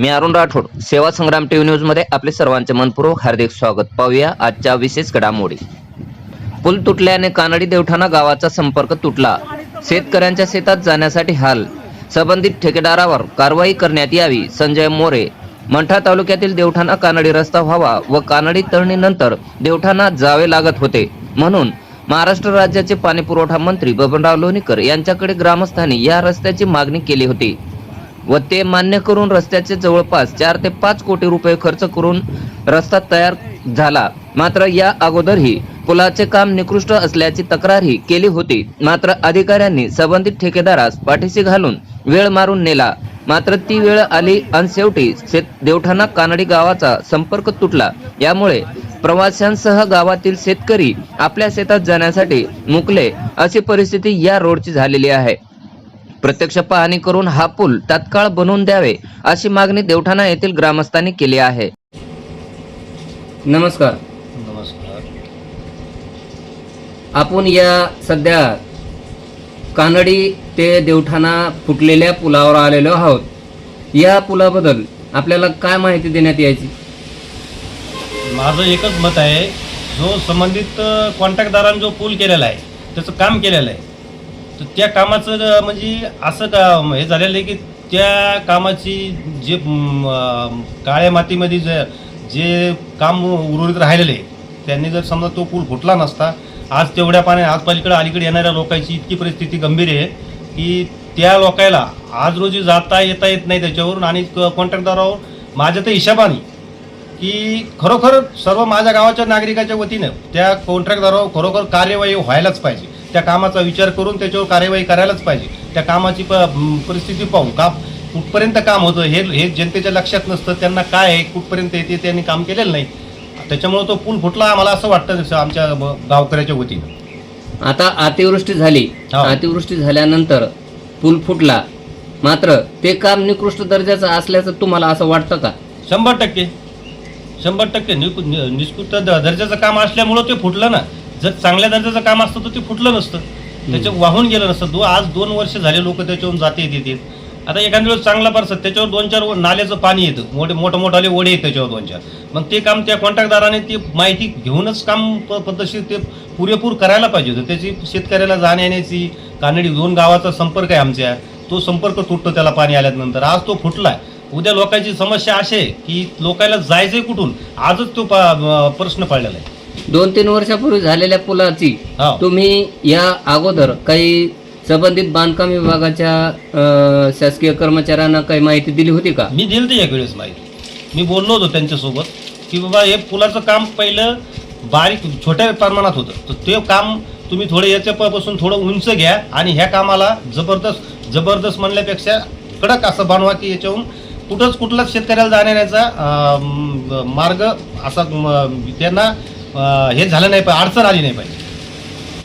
मी अरुण राठोड सेवा संग्राम टीव्ही न्यूजमध्ये आपले सर्वांचे मनपूर्वक हार्दिक स्वागत. पाहूया आजच्या विशेष घडामोडी. पूल तुटल्याने कानडी देवठाणा गावाचा संपर्क तुटला. शेतकऱ्यांच्या शेतात जाण्यासाठी हाल. संबंधित ठेकेदारावर कारवाई करण्यात यावी. संजय मोरे मंठा तालुक्यातील देवठाणा कानडी रस्ता व्हावा व कानडी तळणीनंतर देवठाणा जावे लागत होते. म्हणून महाराष्ट्र राज्याचे पाणीपुरवठा मंत्री बबनराव लोणीकर यांच्याकडे ग्रामस्थांनी या रस्त्याची मागणी केली होती. व ते मान्य करून रस्त्याचे जवळपास चार ते पाच कोटी रुपये खर्च करून रस्ता तयार झाला. मात्र या अगोदरही पुलाचे काम निकृष्ट असल्याची तक्रारही केली होती. मात्र अधिकाऱ्यांनी संबंधित ठेकेदारास पाठीशी घालून वेळ मारून नेला. मात्र ती वेळ आली आणि शेवटी शेत देवठाणा कानडी गावाचा संपर्क तुटला. यामुळे प्रवाशांसह गावातील शेतकरी आपल्या शेतात जाण्यासाठी मुकले अशी परिस्थिती या रोडची झालेली आहे. प्रत्यक्ष पाहणी करून हा पूल तात्काळ बनवून द्यावे अशी मागणी देवठाणा येथील ग्रामस्थांनी केली आहे. नमस्कार. नमस्कार. आपण या सध्या कानडी ते देवठाणा फुटलेल्या पुलावर आलेलो आहोत. या पुलाबद्दल आपल्याला काय माहिती देण्यात यायची? माझं एकच मत आहे जो संबंधित कॉन्ट्रॅक्टदारानं जो पूल केलेला आहे त्याचं काम केलेलं आहे. तर त्या कामाचं म्हणजे असं का हे झालेलं आहे की त्या कामाची जे काळ्या मातीमध्ये जे जे काम उर्वरित राहिलेलं आहे त्यांनी जर समजा तो पूल फुटला नसता आज तेवढ्या पाण्या आज पलीकडे अलीकडे येणाऱ्या लोकांची इतकी परिस्थिती गंभीर आहे की त्या लोकायला आज रोजी जाता येता येत नाही त्याच्यावरून आणि कॉन्ट्रॅक्टदारावर माझ्या तर हिशेबाने की खरोखर सर्व माझ्या गावाच्या नागरिकाच्या वतीनं त्या कॉन्ट्रॅक्टदारावर खरोखर कार्यवाही व्हायलाच पाहिजे. त्या कामाचा विचार करून त्याच्यावर कार्यवाही करायलाच पाहिजे. त्या कामाची प परिस्थिती पाहून का कुठपर्यंत काम होतं हे हे जनतेच्या लक्षात नसतं. त्यांना काय आहे कुठपर्यंत येते त्यांनी काम केलेलं नाही. त्याच्यामुळं तो पूल फुटला आम्हाला असं वाटतं जसं आमच्या गावकऱ्याच्या वतीनं. आता अतिवृष्टी झाली. हो. अतिवृष्टी झाल्यानंतर पूल फुटला. मात्र ते काम निकृष्ट दर्जाचं असल्याचं तुम्हाला असं वाटतं का? शंभर टक्के. शंभर टक्के निकु नि- निष्कृत द- दर्जाचं काम असल्यामुळं ते फुटलं ना. जर चांगल्या दर्जाचं काम असतं तर ते फुटलं नसतं. त्याच्या वाहून गेलं नसतं. दो आज दोन वर्ष झाले लोक त्याच्यावरून जाते येते आता एखाद्या वेळेस चांगला परसत त्याच्यावर दोन चार व- नाल्याचं पाणी येतं. मोठे मोठं मोठाले ओढे आहेत त्याच्यावर दोन चार. मग ते काम त्या कॉन्ट्रॅक्टदाराने ती माहिती घेऊनच काम पद्धतशीर ते पुरेपूर करायला पाहिजे होतं. त्याची शेतकऱ्याला जाण्या येण्याची कानडी दोन गावाचा संपर्क आहे आमच्या. तो संपर्क तुटतो त्याला पाणी आल्यानंतर. आज तो फुटलाय. उद्या लोकांची समस्या अशी आहे की लोकांना जायचंय कुठून? आजच तो प्रश्न पडलेला आहे. दोन तीन वर्षापूर्वी झालेल्या पुलाची हो. तुम्ही या अगोदर काही संबंधित बांधकाम विभागाच्या अं, शासकीय कर्मचाऱ्यांना काही माहिती दिली होती का? मी दिलं ते यावेळेस माहिती. मी बोललो होतो त्यांच्यासोबत की बाबा हे पुलाचं काम पहिलं बारीक छोट्या प्रमाणात होतं. तर ते काम तुम्ही थोडं याच्यापासून थोडं उंच घ्या आणि ह्या कामाला जबरदस्त जबरदस्त म्हणल्यापेक्षा कडक असं बनवा की याच्याहून कुठंच कुठलाच शेतकऱ्याला जाण्याचा मार्ग असा म, त्यांना हे झालं नाही पाहिजे अडचण आली नाही पाहिजे.